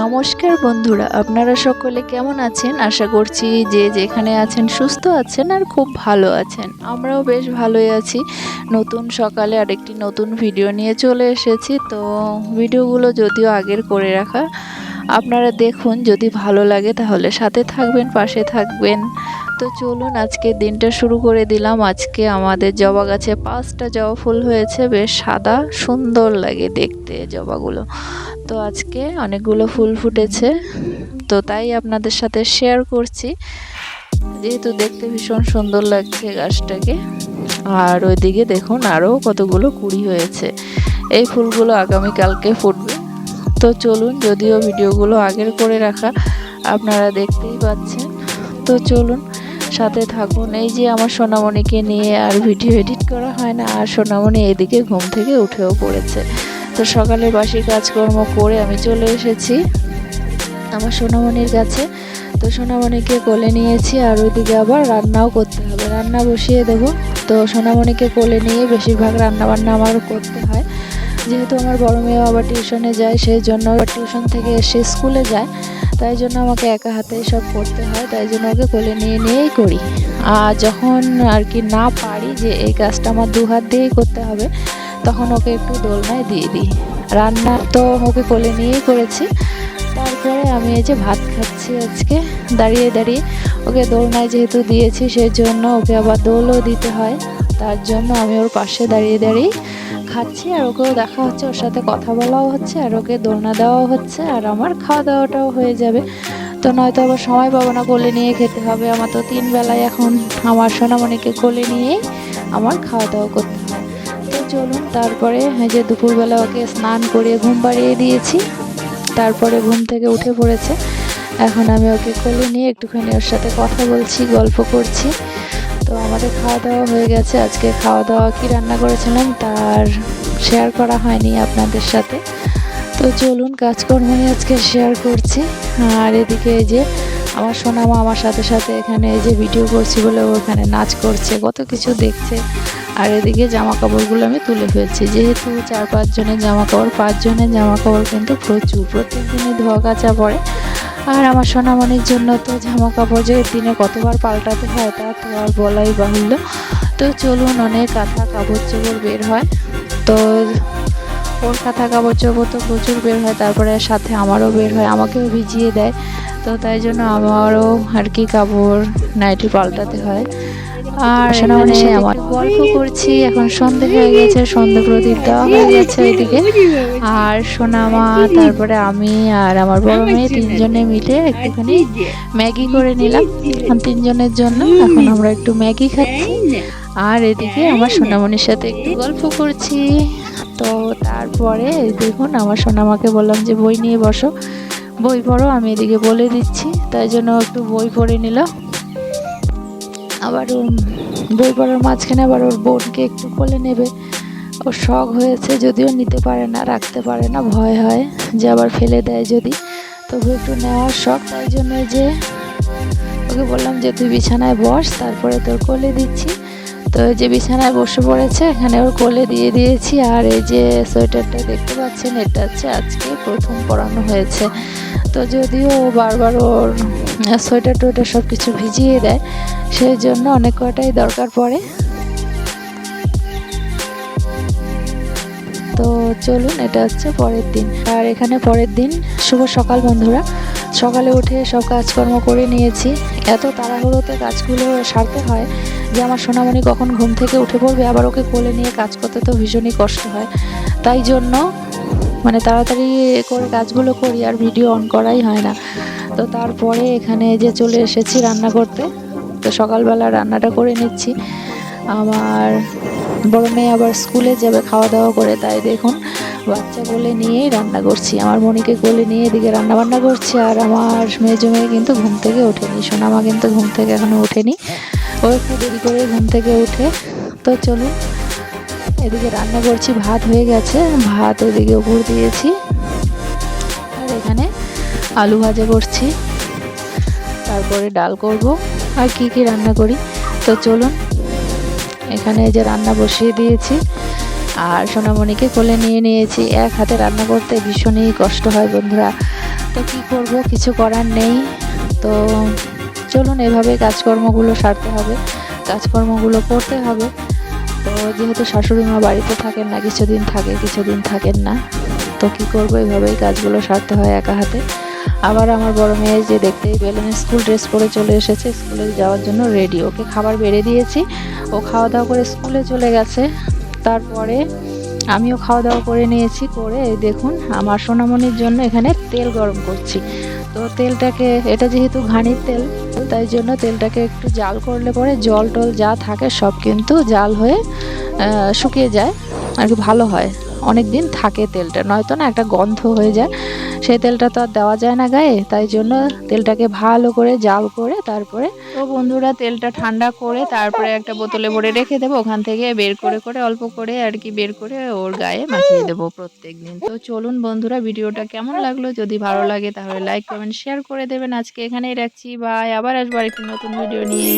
নমস্কার বন্ধুরা, আপনারা সকলে কেমন আছেন? আশা করছি যে যেখানে আছেন সুস্থ আছেন আর খুব ভালো আছেন। আমরাও বেশ ভালোই আছি। নতুন সকালে আরেকটি নতুন ভিডিও নিয়ে চলে এসেছি। তো ভিডিওগুলো যদিও আগের করে রাখা আপনারা দেখুন, যদি ভালো লাগে তাহলে সাথে থাকবেন, পাশে থাকবেন। তো চলুন, আজকে দিনটা শুরু করে দিলাম। আজকে আমাদের জবা গাছে পাঁচটা জবা ফুল হয়েছে, বেশ সাদা, সুন্দর লাগে দেখতে জবাগুলো। তো আজকে অনেকগুলো ফুল ফুটেছে। তো তাই আপনাদের সাথে শেয়ার করছি। যেহেতু দেখতে ভীষণ সুন্দর লাগছে গাছটাকে। আর ওইদিকে দেখুন আরও কতগুলো কুড়ি হয়েছে। এই ফুলগুলো আগামীকালকে ফুটবে। তো চলুন, যদিও ভিডিওগুলো আগের করে রাখা, আপনারা দেখতেই পাচ্ছেন। তো চলুন, সাথে থাকুন। এই যে আমার সোনামণিকে নিয়ে আর ভিডিও এডিট করা হয় না, আর সোনামণি এদিকে ঘুম থেকে উঠেও পড়েছে। তো সকালে বাসি কাজকর্ম করে আমি চলে এসেছি আমার সোনামণির কাছে। তো সোনামণিকে কোলে নিয়েছি, আর ওইদিকে আবার রান্নাও করতে হবে। রান্না বসিয়ে দেবো। তো সোনামণিকে কোলে নিয়ে বেশিরভাগ রান্না বান্না আমার করতে হয়। যেহেতু আমার বড় মেয়েও আবার টিউশনে যায় সেই জন্য আবার টিউশন থেকে এসে স্কুলে যায়। তাই জন্য আমাকে একা হাতেই সব করতে হয়, তাই জন্য ওকে কোলে নিয়ে নিয়েই করি। আর যখন আর কি না পারি যে এই কাজটা আমার দু হাত দিয়েই করতে হবে, তখন ওকে একটু দোলনায় দিয়ে দিই। রান্না তো ওকে কোলে নিয়েই করেছি। তারপরে আমি এই যে ভাত খাচ্ছি আজকে, দাঁড়িয়ে দাঁড়িয়ে। ওকে দোলনায় যেহেতু দিয়েছি সেই জন্য ওকে আবার দোলও দিতে হয়। তার জন্য আমি ওর পাশে দাঁড়িয়ে দাঁড়িয়ে খাচ্ছি আর ওকেও দেখা হচ্ছে, ওর সাথে কথা বলাও হচ্ছে, আর ওকে দোলনা দেওয়াও হচ্ছে, আর আমার খাওয়া দাওয়াটাও হয়ে যাবে। তো নয়তো আবার সময় পাবো না, কোলে নিয়ে খেতে হবে, আমার তো তিন বেলায় এখন আমার সোনামণিকে কোলে নিয়েই আমার খাওয়া দাওয়া করতে হয় তো চলুন, তারপরে যে দুপুরবেলা ওকে স্নান করে ঘুম পাড়িয়ে দিয়েছি, তারপরে ঘুম থেকে উঠে পড়েছে। এখন আমি ওকে কোলে নিয়ে একটুখানি ওর সাথে কথা বলছি, গল্প করছি। তো আমাদের খাওয়া দাওয়া হয়ে গেছে। আজকে খাওয়া দাওয়া কি রান্না করেছিলাম তার শেয়ার করা হয়নি আপনাদের সাথে। তো চলুন কাজকর্মই আজকে শেয়ার করছি। আর এদিকে এই যে আমার সোনামা আমার সাথে সাথে এখানে এই যে ভিডিও করছি বলে ওখানে নাচ করছে, কত কিছু দেখছে। আর এদিকে জামা কাপড়গুলো আমি তুলে ফেলছি। যেহেতু চার পাঁচজনের জামা কাপড় পাঁচজনের জামা কাপড় কিন্তু প্রচুর। প্রত্যেক দিনই ধোয়া কাচা পড়ে। আর আমার সোনামণির জন্য তো জামা কাপড় যে দিনে কতবার পাল্টাতে হয় তা তো আর বলাই বাহুল্য। তো চলুন অনেক কাঁথা কাপড় চোপড় বের হয়। তো ওর কাঁথা কাপড় চোপড় তো প্রচুর বের হয়, তারপরে সাথে আমারও বের হয়, আমাকেও ভিজিয়ে দেয়। তো তাই জন্য আমারও আর কি কাপড় নাইটি পাল্টাতে হয়। আর আমার গল্প করছি। এখন সন্ধে হয়ে গেছে সন্ধে প্রদীপ দেওয়া হয়ে গেছে ওইদিকে। আর সোনামা তারপরে আমি আর আমার বড় মেয়ে তিনজনে মিলে একটুখানি ম্যাগি করে নিলাম। তিনজনের জন্য এখন আমরা একটু ম্যাগি খাচ্ছি। আর এদিকে আমার সোনামণির সাথে একটু গল্প করছি। তো তারপরে দেখুন আমার সোনামাকে বললাম যে বই নিয়ে বসো। বই পড়ো আমি এদিকে বলে দিচ্ছি। তাই জন্য একটু বই পড়ে নিল। আবার ওর বই পড়ার মাঝখানে আবার ওর বোনকে একটু কোলে নেবে। ওর শখ হয়েছে, যদিও নিতে পারে না, রাখতে পারে না, ভয় হয় যে আবার ফেলে দেয় যদি। তবু একটু নেওয়ার শখ, তাই জন্য যে ওকে বললাম যে তুই বিছানায় বস, তারপরে তোর কোলে দিচ্ছি। তো এই যে বিছানায় বসে পড়েছে, এখানে ওর কোলে দিয়ে দিয়েছি। আর এই যে সোয়েটারটা দেখতে পাচ্ছেন, এটা হচ্ছে আজকে প্রথম পরানো হয়েছে। তো যদিও বারবার ওর সোয়েটার টোয়েটার সব কিছু ভিজিয়ে দেয়, সেই জন্য অনেক কটাই দরকার পড়ে। তো চলুন, এটা হচ্ছে পরের দিন। আর এখানে পরের দিন, শুভ সকাল বন্ধুরা। সকালে উঠে সব কাজকর্ম করে নিয়েছি। এত তাড়াহুড়োতে কাজগুলো সারতে হয় যে আমার সোনামণি কখন ঘুম থেকে উঠে পড়বে, আবার ওকে কোলে নিয়ে কাজ করতে তো ভীষণই কষ্ট হয়। তাই জন্য মানে তাড়াতাড়ি করে কাজগুলো করি, আর ভিডিও অন করাই হয় না। তো তারপরে এখানে যে চলে এসেছি রান্না করতে, তো সকালবেলা রান্নাটা করে নিচ্ছি। আমার বড় মেয়ে আবার স্কুলে যাবে খাওয়া দাওয়া করে, তাই দেখুন বাচ্চা কোলে নিয়েই রান্না করছি। আমার মনিকে কোলে নিয়ে এদিকে রান্না বান্না করছি আর আমার মেজো মেয়ে কিন্তু ঘুম থেকে ওঠেনি। সোনামা কিন্তু ঘুম থেকে এখনও ওঠেনি। ও একটু দেরি করে ঘুম থেকে উঠে তো চলুন, এদিকে রান্না করছি। ভাত হয়ে গেছে। ভাত ওদিকে উপর দিয়েছি। আর এখানে আলু ভাজা করছি। তারপরে ডাল করব। আর কি কি রান্না করি? তো চলুন, এখানে যে রান্না বসিয়ে দিয়েছি। আর সোনামণিকে কোলে নিয়ে নিয়েছি। এক হাতে রান্না করতে ভীষণই কষ্ট হয় বন্ধুরা। তো কী করব? কিছু করার নেই। তো চলুন, এভাবে কাজকর্মগুলো সারতে হবে। কাজকর্মগুলো করতে হবে। তো যেহেতু শাশুড়ি মা বাড়িতে থাকেন না, কিছুদিন থাকে, কিছুদিন থাকেন না, তো কী করব? এভাবেই কাজগুলো সারতে হয় একা হাতে। আবার আমার বড় মেয়ে যে দেখতেই পেলেন, স্কুল ড্রেস পরে চলে এসেছে, স্কুলে যাওয়ার জন্য রেডি। ওকে খাবার বেড়ে দিয়েছি। ও খাওয়া দাওয়া করে স্কুলে চলে গেছে। তারপরে আমিও খাওয়া দাওয়া করে নিয়েছি, করে দেখুন আমার সোনামণির জন্য এখানে তেল গরম করছি। তো তেলটাকে, এটা যেহেতু ঘানির তেল, তাই জন্য তেলটাকে একটু জাল করলে পরে জল টল যা থাকে সব কিন্তু জাল হয়ে শুকিয়ে যায়। আর কি ভালো হয়। অনেক দিন থাকে তেলটা, নয়তো না একটা গন্ধ হয়ে যায়। সেই তেলটা তো আর দেওয়া যায় না গায়ে, তাই জন্য তেলটাকে ভালো করে জাল করে তারপরে তো বন্ধুরা তেলটা ঠান্ডা করে তারপরে একটা বোতলে ভরে রেখে দেবো, ওখান থেকে বের করে করে অল্প করে আর কি বের করে ওর গায়ে মাখিয়ে দেবো প্রত্যেক দিন তো চলুন বন্ধুরা, ভিডিওটা কেমন লাগল? যদি ভালো লাগে তাহলে লাইক কমেন্ট শেয়ার করে দেবেন। আজকে এখানেই রাখছি। বাই আবার আসব আরেকটি নতুন ভিডিও নিয়ে।